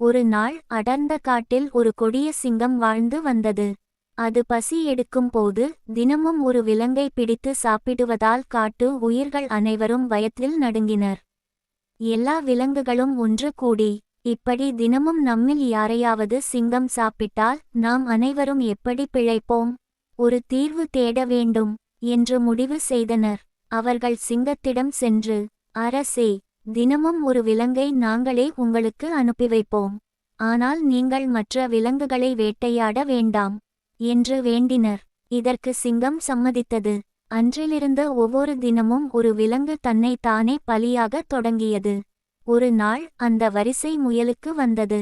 ஒரு நாள் அடர்ந்த காட்டில் ஒரு கொடிய சிங்கம் வாழ்ந்து வந்தது. அது பசி எடுக்கும் போது தினமும் ஒரு விலங்கை பிடித்து சாப்பிடுவதால் காட்டு உயிர்கள் அனைவரும் வயத்தில் நடுங்கினர். எல்லா விலங்குகளும் ஒன்று கூடி இப்படி தினமும் நம்மில் யாரையாவது சிங்கம் சாப்பிட்டால் நாம் அனைவரும் எப்படி பிழைப்போம்? ஒரு தீர்வு தேட வேண்டும் என்று முடிவு செய்தனர். அவர்கள் சிங்கத்திடம் சென்று அரசே தினமும் ஒரு விலங்கை நாங்களே உங்களுக்கு அனுப்பி வைப்போம். ஆனால் நீங்கள் மற்ற விலங்குகளை வேட்டையாட வேண்டாம் என்று வேண்டினர். இதற்கு சிங்கம் சம்மதித்தது. அன்றிலிருந்து ஒவ்வொரு தினமும் ஒரு விலங்கு தன்னை தானே பலியாகத் தொடங்கியது. ஒரு நாள் அந்த வரிசை முயலுக்கு வந்தது.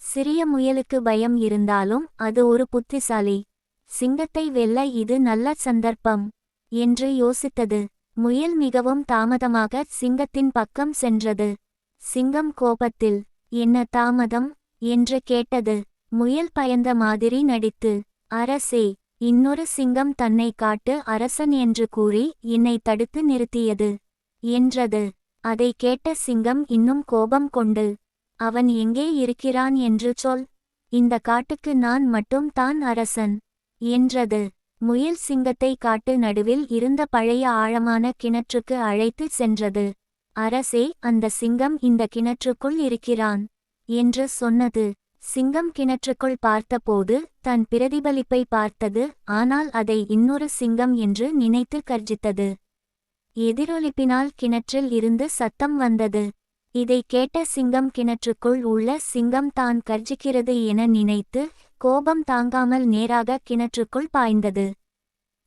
சிறிய முயலுக்கு பயம் இருந்தாலும் அது ஒரு புத்திசாலி. சிங்கத்தை வெல்ல இது நல்ல சந்தர்ப்பம் என்று யோசித்தது. முயல் மிகவும் தாமதமாக சிங்கத்தின் பக்கம் சென்றது. சிங்கம் கோபத்தில் என்ன தாமதம் என்று கேட்டது. முயல் பயந்த மாதிரி நடித்து அரசே இன்னொரு சிங்கம் தன்னை காட்டு அரசன் என்று கூறி என்னை தடுத்து நிறுத்தியது என்றது. அதை கேட்ட சிங்கம் இன்னும் கோபம் கொண்டு அவன் எங்கே இருக்கிறான் என்று சொல். இந்த காட்டுக்கு நான் மட்டும் தான் அரசன் என்றது. முயல் சிங்கத்தை காட்டு நடுவில் இருந்த பழைய ஆழமான கிணற்றுக்கு அழைத்து சென்றது. அரசே அந்த சிங்கம் இந்த கிணற்றுக்குள் இருக்கிறான் என்று சொன்னது. சிங்கம் கிணற்றுக்குள் பார்த்தபோது தன் பிரதிபலிப்பை பார்த்தது ஆனால் அதை இன்னொரு சிங்கம் என்று நினைத்து கர்ஜித்தது. எதிரொலிப்பினால் கிணற்றில் இருந்து சத்தம் வந்தது. இதை கேட்ட சிங்கம் கிணற்றுக்குள் உள்ள சிங்கம் தான் கர்ஜிக்கிறது என நினைத்து கோபம் தாங்காமல் நேராக கிணற்றுக்குள் பாய்ந்தது.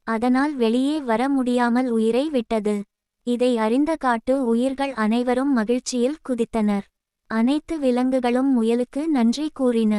அதனால் வெளியே வர முடியாமல் உயிரை விட்டது. இதை அறிந்த காட்டு உயிர்கள் அனைவரும் மகிழ்ச்சியில் குதித்தனர். அனைத்து விலங்குகளும் முயலுக்கு நன்றி கூறின.